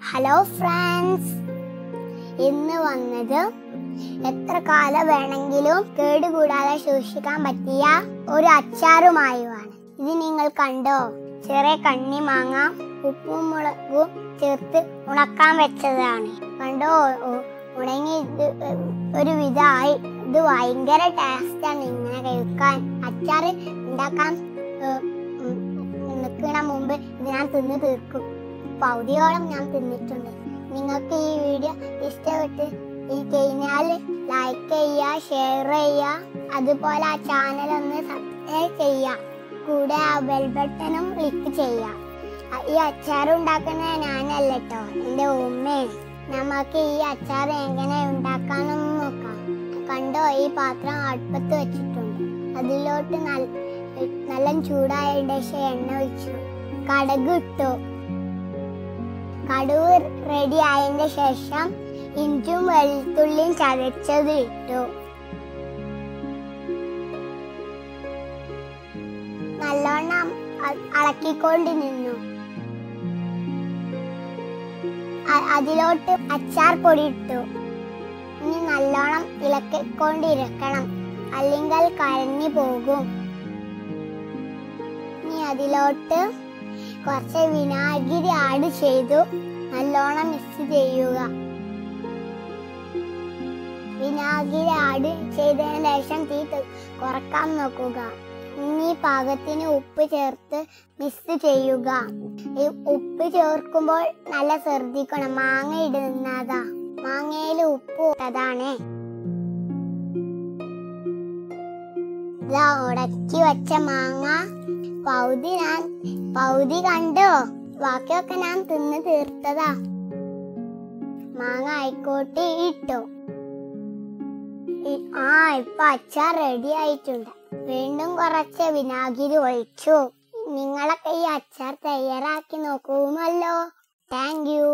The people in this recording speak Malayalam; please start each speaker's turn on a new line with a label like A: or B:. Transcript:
A: ഹലോ ഫ്രണ്ട്സ് ഇന്ന് വന്നത് എത്ര കാലം വേണമെങ്കിലും കേടുകൂടാതെ സൂക്ഷിക്കാൻ പറ്റിയ ഒരു അച്ചാറുമായുമാണ്. ഇത് നിങ്ങൾ കണ്ടോ? ചെറിയ കണ്ണി മാങ്ങ ഉപ്പും മുളകും ചേർത്ത് ഉണക്കാൻ വെച്ചതാണ്. കണ്ടോ? ഉണങ്ങി ഒരു വിധമായി. ഇത് ഭയങ്കര ടേസ്റ്റാണ് ഇങ്ങനെ കഴിക്കാൻ. അച്ചാർ ഉണ്ടാക്കാൻ നിൽക്കണ മുമ്പ് ഇത് ഞാൻ തിന്ന് തീർക്കും. പകുതിയോളം ഞാൻ തിന്നിട്ടുണ്ട്. നിങ്ങൾക്ക് ഈ വീഡിയോ ഇഷ്ടപ്പെട്ട് കഴിഞ്ഞാൽ ലൈക്ക് ചെയ്യുക ഷെയർ ചെയ്യുക. അതുപോലെ ആ ചാനൽ ഒന്ന് സബ്സ്ക്രൈബ് ചെയ്യുക. കൂടെ ആ ബെൽ ബട്ടണും ക്ലിക്ക് ചെയ്യുക. ഈ അച്ചാർ ഉണ്ടാക്കുന്നത് ഞാനല്ല കേട്ടോ എന്റെ ഉമ്മയാണ്. നമുക്ക് ഈ അച്ചാർ എങ്ങനെ ഉണ്ടാക്കാനെന്ന് നോക്കാം. കണ്ടോ ഈ പാത്രം അടുപ്പത്ത് വെച്ചിട്ടുണ്ട്. അതിലോട്ട് നല്ല നല്ല ചൂടായ ശേഷം എണ്ണ ഒഴിച്ചു. കടക് കടുക് റെഡി ആയതിന്റെ ശേഷം ഇഞ്ചും വെളുത്തുള്ളിയും ചതച്ചത് ഇട്ടു. നല്ലോണം അളക്കിക്കൊണ്ട് നിന്നു. അതിലോട്ട് അച്ചാർ പൊടി ഇട്ടു. ഇനി നല്ലോണം ഇളക്കിക്കൊണ്ടിരിക്കണം അല്ലെങ്കിൽ കരഞ്ഞു പോകും. ഇനി അതിലോട്ട് കുറച്ച് വിനാഗിരി ആഡ് ചെയ്തു. നല്ലോണം മിക്സ് ചെയ്യുക. വിനാഗിരി ആഡ് ചെയ്തതിന് ശേഷം തീ കുറയ്ക്കാൻ നോക്കുക. ഇനി പാകത്തിന് ഉപ്പ് ചേർത്ത് മിക്സ് ചെയ്യുക. ഈ ഉപ്പ് ചേർക്കുമ്പോൾ നല്ല ശ്രദ്ധിക്കണം മാങ്ങ ഇടുന്നതാ. മാങ്ങയിൽ ഉപ്പ് ഇട്ടതാണ്. ഉടക്കി വെച്ച മാങ്ങ. പൗതി ഞാൻ പൗതി കണ്ടോ? ബാക്കിയൊക്കെ ഞാൻ തിന്ന് തീർത്തതാ. മാങ്ങ ആയിക്കോട്ടെ ഇട്ടോ. ആ ഇപ്പൊ അച്ചാർ റെഡി ആയിട്ടുണ്ട്. വീണ്ടും കുറച്ച് വിനാഗിരി ഒഴിച്ചു. നിങ്ങളൊക്കെ ഈ അച്ചാർ തയ്യാറാക്കി നോക്കുമല്ലോ. Thank you